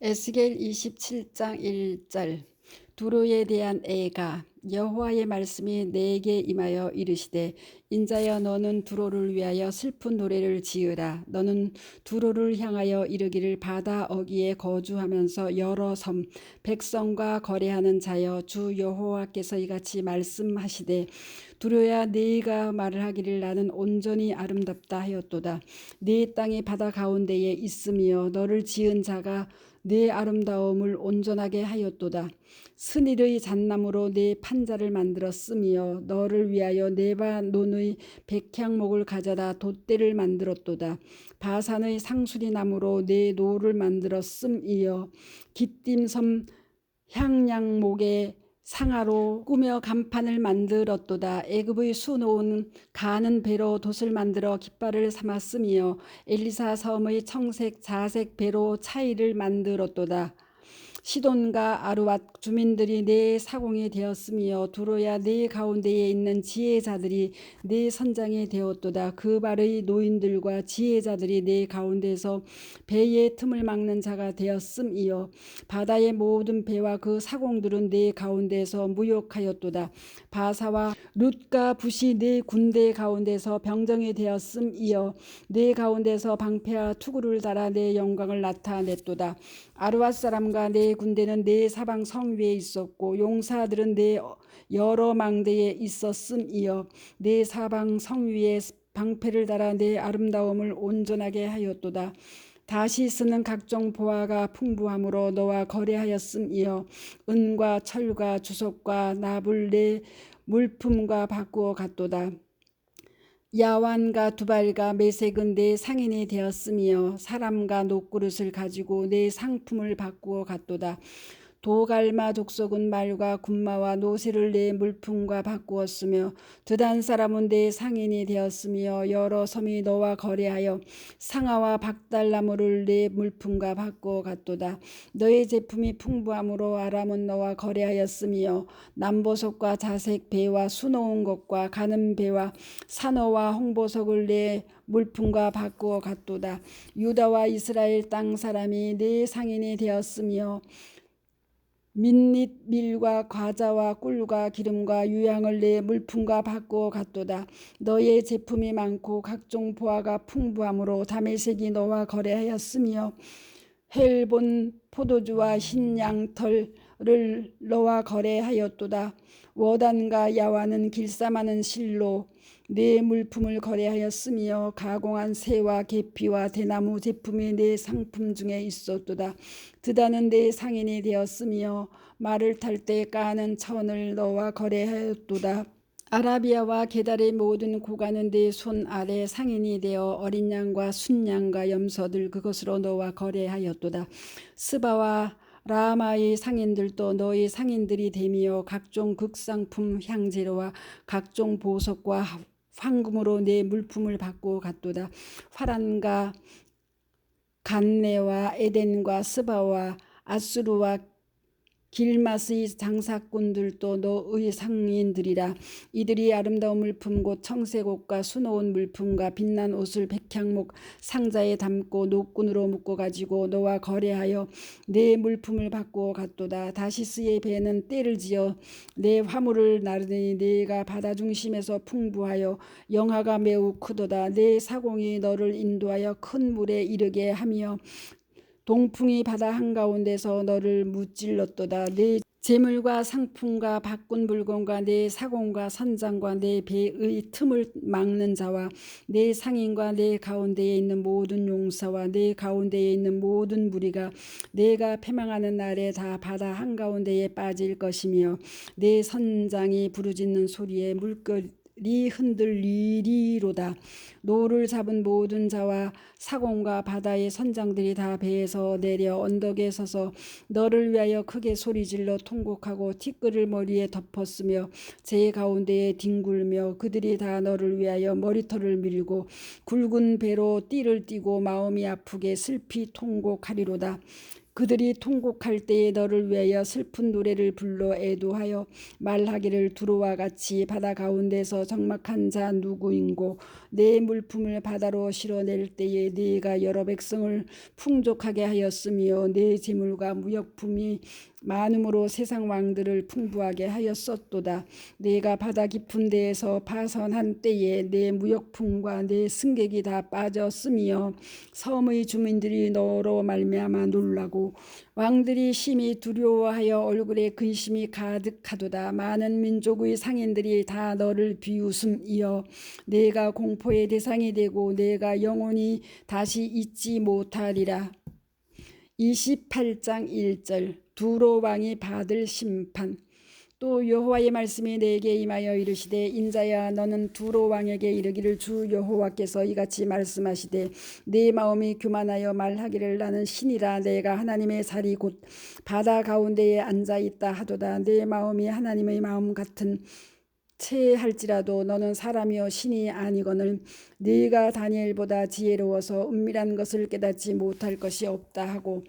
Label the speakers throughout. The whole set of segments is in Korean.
Speaker 1: 에스겔 27장 1절. 두로에 대한 애가 여호와의 말씀이 내게 임하여 이르시되 인자여 너는 두로를 위하여 슬픈 노래를 지으라. 너는 두로를 향하여 이르기를 바다 어기에 거주하면서 여러 섬 백성과 거래하는 자여 주 여호와께서 이같이 말씀하시되 두려야 네가 말을 하기를 나는 온전히 아름답다 하였도다. 네 땅이 바다 가운데에 있으며 너를 지은 자가 네 아름다움을 온전하게 하였도다. 스닐의 잣나무로 네 판자를 만들었으며 너를 위하여 네바논의 백향목을 가져다 돛대를 만들었도다. 바산의 상수리 나무로 네 노를 만들었음이여 기띔섬 향양목의 상하로 꾸며 간판을 만들었도다. 애굽의 수놓은 가는 배로 돛을 만들어 깃발을 삼았으며 엘리사 섬의 청색 자색 배로 차이를 만들었도다. 시돈과 아루왓 주민들이 내 사공이 되었으며 두로야 내 가운데에 있는 지혜자들이 내 선장이 되었도다. 그 발의 노인들과 지혜자들이 내 가운데서 배의 틈을 막는 자가 되었음이요 바다의 모든 배와 그 사공들은 내 가운데서 무욕하였도다. 바사와 룻과 붓이 내 군대 가운데서 병정이 되었음이요 내 가운데서 방패와 투구를 달아 내 영광을 나타냈도다. 아루앗 사람과 내 군대는 내 사방 성 위에 있었고 용사들은 내 여러 망대에 있었음이여 내 사방 성 위에 방패를 달아 내 아름다움을 온전하게 하였도다. 다시 쓰는 각종 보화가 풍부함으로 너와 거래하였음이여 은과 철과 주석과 나불 내 물품과 바꾸어 갔도다. 야완과 두발과 메색은 내 상인이 되었으며 사람과 녹그릇을 가지고 내 상품을 바꾸어 갔도다. 도갈마 족속은 말과 군마와 노새를 내 물품과 바꾸었으며 드단 사람은 내 상인이 되었으며 여러 섬이 너와 거래하여 상아와 박달나무를 내 물품과 바꾸어 갔도다. 너의 제품이 풍부함으로 아람은 너와 거래하였으며 남보석과 자색 배와 수놓은 것과 가는 배와 산호와 홍보석을 내 물품과 바꾸어 갔도다. 유다와 이스라엘 땅 사람이 내 상인이 되었으며 민릿 밀과 과자와 꿀과 기름과 유향을 내 물품과 바꾸어 갔도다. 너의 제품이 많고 각종 보화가 풍부함으로 다메섹이 너와 거래하였으며 헬본 포도주와 흰 양털을 너와 거래하였도다. 워단과 야와는 길쌈하는 실로 내 물품을 거래하였으며 가공한 새와 계피와 대나무 제품이 내 상품 중에 있었도다. 드다는 내 상인이 되었으며 말을 탈 때 까는 천을 너와 거래하였도다. 아라비아와 게달의 모든 고가는 내손 아래 상인이 되어 어린 양과 순양과 염소들 그것으로 너와 거래하였도다. 스바와 라마의 상인들도 너의 상인들이 되며 각종 극상품 향재료와 각종 보석과 황금으로 내 물품을 받고 갔도다. 화란과 간네와 에덴과 스바와 아수르와 길맛의 장사꾼들도 너의 상인들이라. 이들이 아름다운 물품 곧 청색 옷과 수놓은 물품과 빛난 옷을 백향목 상자에 담고 노끈으로 묶어 가지고 너와 거래하여 내 물품을 받고 갔도다. 다시스의 배는 때를 지어 내 화물을 나르니 내가 바다 중심에서 풍부하여 영하가 매우 크도다. 내 사공이 너를 인도하여 큰 물에 이르게 하며 동풍이 바다 한가운데서 너를 무찔렀도다. 내 재물과 상품과 바꾼 물건과 내 사공과 선장과 내 배의 틈을 막는 자와 내 상인과 내 가운데에 있는 모든 용사와 내 가운데에 있는 모든 무리가 내가 패망하는 날에 다 바다 한가운데에 빠질 것이며 내 선장이 부르짖는 소리에 물결 리 흔들리리로다. 노를 잡은 모든 자와 사공과 바다의 선장들이 다 배에서 내려 언덕에 서서 너를 위하여 크게 소리질러 통곡하고 티끌을 머리에 덮었으며 제 가운데에 뒹굴며 그들이 다 너를 위하여 머리털을 밀고 굵은 배로 띠를 띠고 마음이 아프게 슬피 통곡하리로다. 그들이 통곡할 때에 너를 위하여 슬픈 노래를 불러 애도하여 말하기를 두로와 같이 바다 가운데서 적막한 자 누구인고 내 물품을 바다로 실어낼 때에 네가 여러 백성을 풍족하게 하였으며 내 재물과 무역품이 많음으로 세상 왕들을 풍부하게 하였었도다. 내가 바다 깊은 데에서 파선한 때에 내 무역품과 내 승객이 다 빠졌으며 섬의 주민들이 너로 말미암아 놀라고 왕들이 심히 두려워하여 얼굴에 근심이 가득하도다. 많은 민족의 상인들이 다 너를 비웃음이여 내가 공포의 대상이 되고 내가 영원히 다시 잊지 못하리라. 28장 1절 두로 왕이 받을 심판. 또 여호와의 말씀이 내게 임하여 이르시되 인자야 너는 두로 왕에게 이르기를 주 여호와께서 이같이 말씀하시되 내 마음이 교만하여 말하기를 나는 신이라. 내가 하나님의 살이 곧 바다 가운데에 앉아 있다 하도다. 내 마음이 하나님의 마음 같은 체할지라도 너는 사람이여 신이 아니거늘 네가 다니엘보다 지혜로워서 은밀한 것을 깨닫지 못할 것이 없다 하고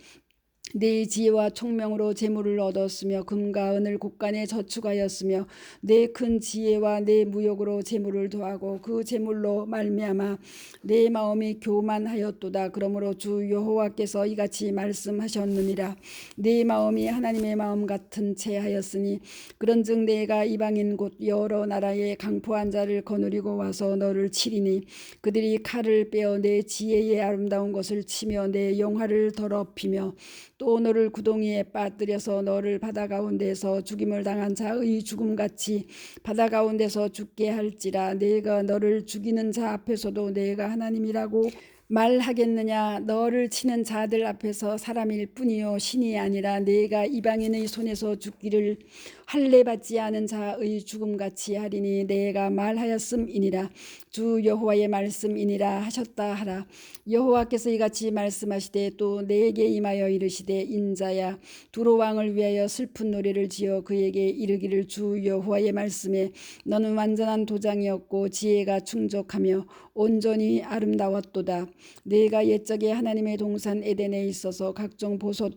Speaker 1: 내 지혜와 총명으로 재물을 얻었으며 금과 은을 곳간에 저축하였으며 내 큰 지혜와 내 무역으로 재물을 더하고 그 재물로 말미암아 내 마음이 교만하였도다. 그러므로 주 여호와께서 이같이 말씀하셨느니라. 내 마음이 하나님의 마음 같은 채 하였으니 그런즉 내가 이방인 곧 여러 나라의 강포한 자를 거느리고 와서 너를 치리니 그들이 칼을 빼어 내 지혜의 아름다운 것을 치며 내 영화를 더럽히며 또 너를 구덩이에 빠뜨려서 너를 바다 가운데서 죽임을 당한 자의 죽음같이 바다 가운데서 죽게 할지라. 내가 너를 죽이는 자 앞에서도 내가 하나님이라고 말하겠느냐? 너를 치는 자들 앞에서 사람일 뿐이요 신이 아니라 내가 이방인의 손에서 죽기를 할례 받지 않은 자의 죽음같이 하리니 내가 말하였음이니라 주 여호와의 말씀이니라 하셨다 하라. 여호와께서 이같이 말씀하시되 또 내게 임하여 이르시되 인자야 두로 왕을 위하여 슬픈 노래를 지어 그에게 이르기를 주 여호와의 말씀에 너는 완전한 도장이었고 지혜가 충족하며 온전히 아름다웠도다. 내가 옛적에 하나님의 동산 에덴에 있어서 각종 보석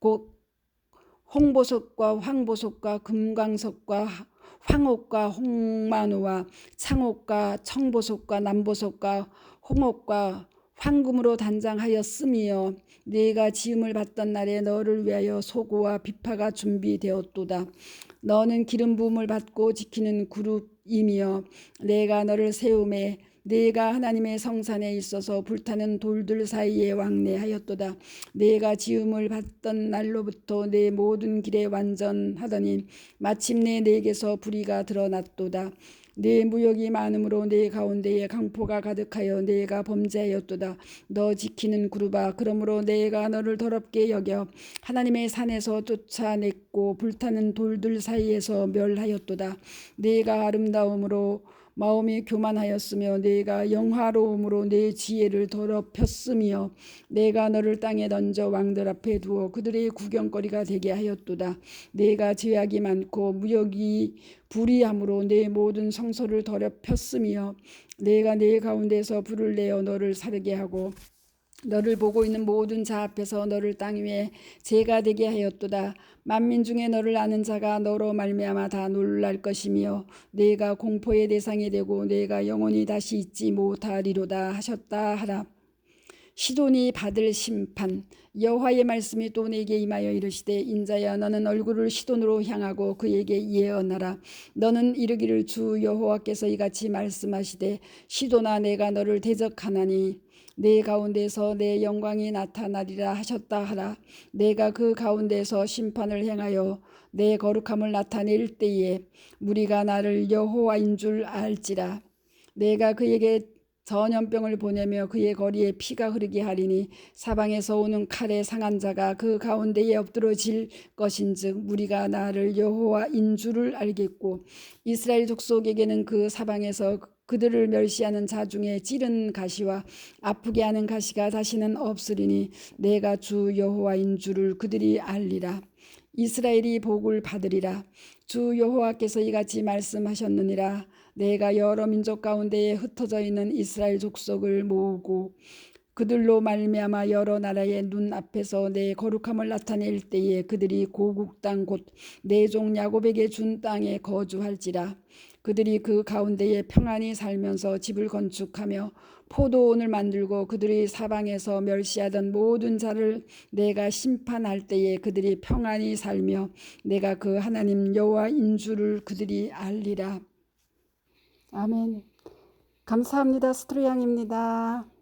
Speaker 1: 곧 홍보석과 황보석과 금광석과 황옥과 홍마누와 창옥과 청보석과 남보석과 홍옥과 황금으로 단장하였으며 네가 지음을 받던 날에 너를 위하여 소고와 비파가 준비되었도다. 너는 기름 부음을 받고 지키는 그룹이며 내가 너를 세움에 내가 하나님의 성산에 있어서 불타는 돌들 사이에 왕래하였도다. 내가 지음을 받던 날로부터 내 모든 길에 완전하더니 마침내 내게서 불의가 드러났도다. 내 무역이 많음으로 내 가운데에 강포가 가득하여 내가 범죄하였도다. 너 지키는 그루바 그러므로 내가 너를 더럽게 여겨 하나님의 산에서 쫓아냈고 불타는 돌들 사이에서 멸하였도다. 내가 아름다움으로 마음이 교만하였으며 내가 영화로움으로 내 지혜를 더럽혔으며 내가 너를 땅에 던져 왕들 앞에 두어 그들의 구경거리가 되게 하였도다. 내가 죄악이 많고 무역이 불의함으로 내 모든 성소를 더럽혔으며 내가 내 가운데서 불을 내어 너를 사르게 하고 너를 보고 있는 모든 자 앞에서 너를 땅 위에 죄가 되게 하였도다. 만민 중에 너를 아는 자가 너로 말미암아 다 놀랄 것이며 내가 공포의 대상이 되고 내가 영원히 다시 잊지 못하리로다 하셨다 하라. 시돈이 받을 심판 여호와의 말씀이 또 내게 임하여 이르시되 인자야 너는 얼굴을 시돈으로 향하고 그에게 예언하라 너는 이르기를 주 여호와께서 이같이 말씀하시되 시돈아 내가 너를 대적하나니 내 가운데서 내 영광이 나타나리라 하셨다 하라. 내가 그 가운데서 심판을 행하여 내 거룩함을 나타낼 때에 무리가 나를 여호와인 줄 알지라. 내가 그에게 전염병을 보내며 그의 거리에 피가 흐르게 하리니 사방에서 오는 칼에 상한 자가 그 가운데에 엎드러질 것인즉 무리가 나를 여호와인 줄을 알겠고 이스라엘 족속에게는 그 사방에서 그들을 멸시하는 자 중에 찌른 가시와 아프게 하는 가시가 다시는 없으리니 내가 주 여호와인 줄을 그들이 알리라. 이스라엘이 복을 받으리라. 주 여호와께서 이같이 말씀하셨느니라. 내가 여러 민족 가운데에 흩어져 있는 이스라엘 족속을 모으고 그들로 말미암아 여러 나라의 눈 앞에서 내 거룩함을 나타낼 때에 그들이 고국 땅 곧 내 종 야곱에게 준 땅에 거주할지라 그들이 그 가운데에 평안히 살면서 집을 건축하며 포도원을 만들고 그들이 사방에서 멸시하던 모든 자를 내가 심판할 때에 그들이 평안히 살며 내가 그 하나님 여호와인 줄을 그들이 알리라. 아멘. 감사합니다. 스트로양입니다.